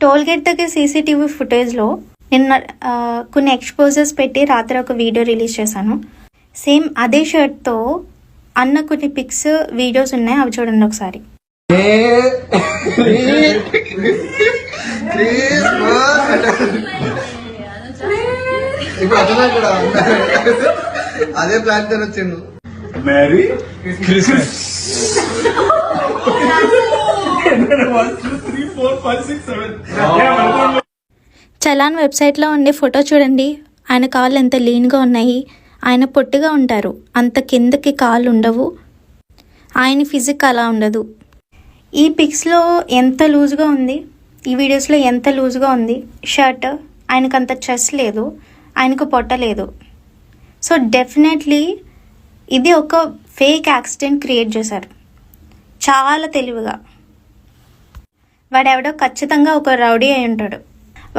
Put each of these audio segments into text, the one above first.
Tollgate దగ్గర CCTV ఫుటేజ్లో నిన్న కొన్ని ఎక్స్పోజర్స్ పెట్టి రాత్రి ఒక వీడియో రిలీజ్ చేశాను. సేమ్ అదే షర్ట్తో అన్న కొన్ని పిక్స్ వీడియోస్ ఉన్నాయి అవి చూడండి ఒకసారి. అదే ప్లాన్తో వచ్చిండు. Merry Christmas. చలాన్ వెబ్సైట్లో ఉండే ఫోటో చూడండి. ఆయన కాళ్ళు ఎంత లీన్గా ఉన్నాయి. ఆయన పొట్టిగా ఉంటారు. అంత కిందకి కాళ్ళు ఉండవు. ఆయన ఫిజిక్ అలా ఉండదు. ఈ పిక్స్లో ఎంత లూజ్గా ఉంది? ఈ వీడియోస్లో ఎంత లూజ్గా ఉంది? షర్ట్ ఆయనకు అంత చెస్ లేదు. ఆయనకు పొట్ట లేదు. సో డెఫినెట్లీ ఇది ఒక ఫేక్ యాక్సిడెంట్ క్రియేట్ చేశారు. చాలా తెలివిగా. వాడెవడో ఖచ్చితంగా ఒక రౌడీ అయి ఉంటాడు.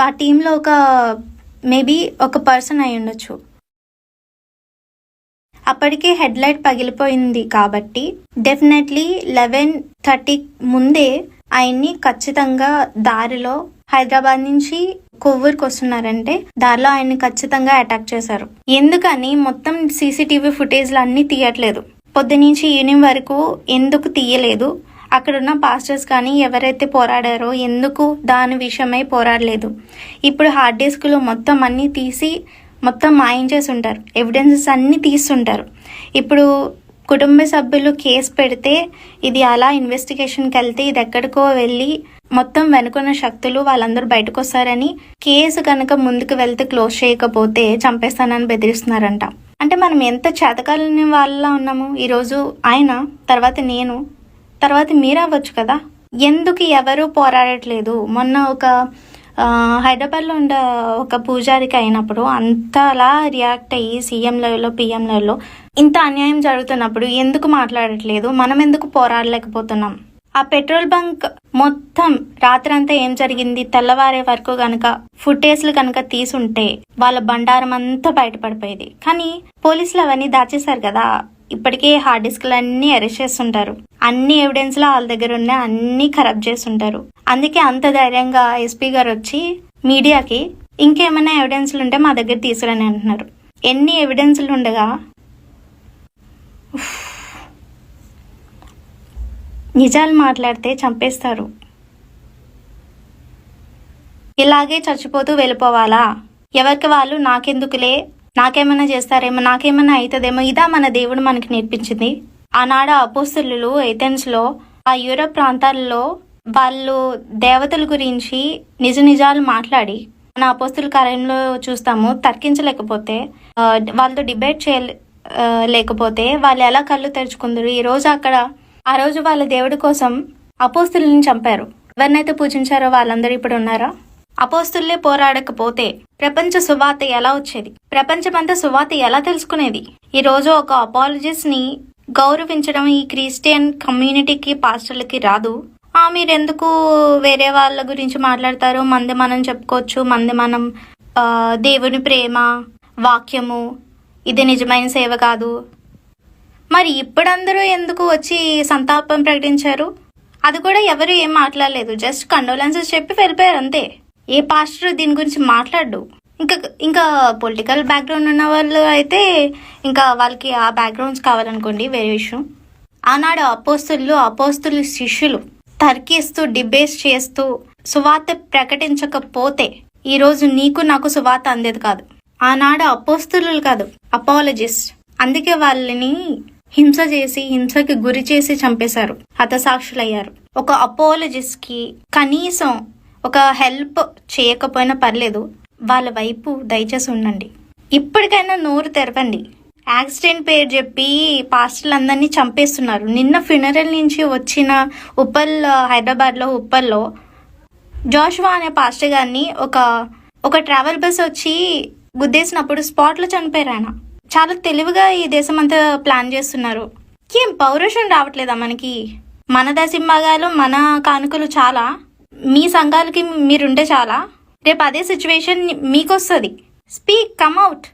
ఆ టీంలో ఒక మేబీ ఒక పర్సన్ అయి ఉండొచ్చు. అప్పటికే హెడ్ లైట్ పగిలిపోయింది కాబట్టి డెఫినెట్లీ లెవెన్ థర్టీ ముందే ఆయన్ని ఖచ్చితంగా దారిలో హైదరాబాద్ నుంచి కొవ్వూరుకి వస్తున్నారంటే దారిలో ఆయన్ని ఖచ్చితంగా అటాక్ చేశారు. ఎందుకని మొత్తం సీసీటీవీ ఫుటేజ్లు అన్నీ తీయట్లేదు. పొద్దునుంచి ఈవినింగ్ వరకు ఎందుకు తీయలేదు? అక్కడున్న పాస్టర్స్ కానీ ఎవరైతే పోరాడారో ఎందుకు దాని విషయమై పోరాడలేదు? ఇప్పుడు హార్డ్ డిస్క్లో మొత్తం అన్నీ తీసి మొత్తం మాయించేసి ఉంటారు ఎవిడెన్సెస్ అన్నీ తీస్తుంటారు. ఇప్పుడు కుటుంబ సభ్యులు కేసు పెడితే ఇది అలా ఇన్వెస్టిగేషన్కి వెళ్తే ఇది ఎక్కడికో వెళ్ళి మొత్తం వెనుకున్న శక్తులు వాళ్ళందరూ బయటకు వస్తారని కేసు కనుక ముందుకు వెళ్తే క్లోజ్ చేయకపోతే చంపేస్తానని బెదిరిస్తున్నారంట. అంటే మనం ఎంత చేతకాలని వాళ్ళ ఉన్నాము? ఈరోజు ఆయన తర్వాత నేను తర్వాత మీరు అవ్వచ్చు కదా. ఎందుకు ఎవరు పోరాడట్లేదు? మొన్న ఒక హైదరాబాద్లో ఉండే ఒక పూజారికి అయినప్పుడు అంతలా రియాక్ట్ అయ్యి సీఎం లెవెల్లో పిఎం లెవెల్లో ఇంత అన్యాయం జరుగుతున్నప్పుడు ఎందుకు మాట్లాడట్లేదు? మనం ఎందుకు పోరాడలేకపోతున్నాం? ఆ పెట్రోల్ బంక్ మొత్తం రాత్రంతా ఏం జరిగింది? తెల్లవారే వరకు గనక ఫుటేజ్లు కనుక తీసుంటే వాళ్ళ బండారం అంతా బయటపడిపోయేది. కానీ పోలీసులు అవన్నీ దాచేశారు కదా. ఇప్పటికే హార్డ్ డిస్క్లు అరెస్ట్ చేస్తుంటారు. అన్ని ఎవిడెన్స్లో వాళ్ళ దగ్గర ఉన్న అన్ని ఖరాబ్ చేస్తుంటారు. అందుకే అంత ధైర్యంగా ఎస్పీ గారు వచ్చి మీడియాకి ఇంకేమైనా ఎవిడెన్స్లు ఉంటే మా దగ్గర తీసుకురని అంటున్నారు. ఎన్ని ఎవిడెన్స్లు ఉండగా నిజాలు మాట్లాడితే చంపేస్తారు. ఇలాగే చచ్చిపోతూ వెళ్ళిపోవాలా? ఎవరికి వాళ్ళు నాకెందుకులే? నాకేమైనా చేస్తారేమో నాకేమైనా అవుతుందేమో ఇదా మన దేవుడు మనకి నేర్పించింది. ఆనాడు అపోస్తులు ఏథెన్స్లో ఆ యూరోప్ ప్రాంతాల్లో వాళ్ళు దేవతల గురించి నిజ నిజాలు మాట్లాడి మన అపోస్తుల కార్యంలో చూస్తాము తర్కించలేకపోతే వాళ్ళతో డిబేట్ చేయ లేకపోతే వాళ్ళు ఎలా కళ్ళు తెరుచుకుందరు ఈ రోజు అక్కడ ఆ రోజు వాళ్ళ దేవుడి కోసం అపోస్తుల్ని చంపారు. ఎవరినైతే పూజించారో వాళ్ళందరూ ఇప్పుడు ఉన్నారా? అపోస్తుల్లే పోరాడకపోతే ప్రపంచ సువార్త ఎలా వచ్చేది? ప్రపంచమంతా సువార్త ఎలా తెలుసుకునేది? ఈ రోజు ఒక అపాలజిస్ట్ని గౌరవించడం ఈ క్రిస్టియన్ కమ్యూనిటీకి పాస్టర్లకి రాదు. ఆ మీరెందుకు వేరే వాళ్ళ గురించి మాట్లాడతారు? మంది మనం చెప్పుకోవచ్చు. మంది మనం దేవుని ప్రేమ వాక్యము ఇది నిజమైన సేవ కాదు. మరి ఇప్పుడందరూ ఎందుకు వచ్చి సంతాపం ప్రకటించారు? అది కూడా ఎవరు ఏం మాట్లాడలేదు. జస్ట్ కండోలెన్సెస్ చెప్పి వెళ్ళిపోయారు అంతే. ఏ పాస్టర్ దీని గురించి మాట్లాడు ఇంకా ఇంకా పొలిటికల్ బ్యాక్గ్రౌండ్ ఉన్న వాళ్ళు అయితే ఇంకా వాళ్ళకి ఆ బ్యాక్గ్రౌండ్స్ కావాలనుకోండి వేరే విషయం. ఆనాడు అపోస్తులు అపోస్తులు శిష్యులు తర్కిస్తూ డిబేస్ చేస్తూ సువార్త ప్రకటించకపోతే ఈరోజు నీకు నాకు సువార్త అందేది కాదు. ఆనాడు అపోస్తులు కాదు అపాలజిస్ట్ అందుకే వాళ్ళని హింస చేసి హింసకి గురి చేసి చంపేశారు హతసాక్షులయ్యారు. ఒక అపాలజిస్ట్కి కనీసం ఒక హెల్ప్ చేయకపోయినా పర్లేదు వాళ్ళ వైపు దయచేసి ఉండండి. ఇప్పటికైనా నోరు తెరవండి. యాక్సిడెంట్ పేరు చెప్పి పాస్టర్లందరినీ చంపేస్తున్నారు. నిన్న ఫ్యూనరల్ నుంచి వచ్చిన ఉప్పల్ హైదరాబాద్లో ఉప్పల్లో జోష్వా అనే పాస్టర్ గారిని ఒక ఒక ట్రావెల్ బస్ వచ్చి గుద్దేసినప్పుడు స్పాట్లో చనిపోయారు ఆయన. చాలా తెలివిగా ఈ దేశం అంతా ప్లాన్ చేస్తున్నారు. ఏం పౌరుషం రావట్లేదా మనకి? మన దశింభాగాలు మన కానుకలు చాలా. మీ సంఘాలకి మీరుంటే చాలా. రేపు అదే సిచ్యువేషన్ మీకు వస్తుంది స్పీక్ కమ్ అవుట్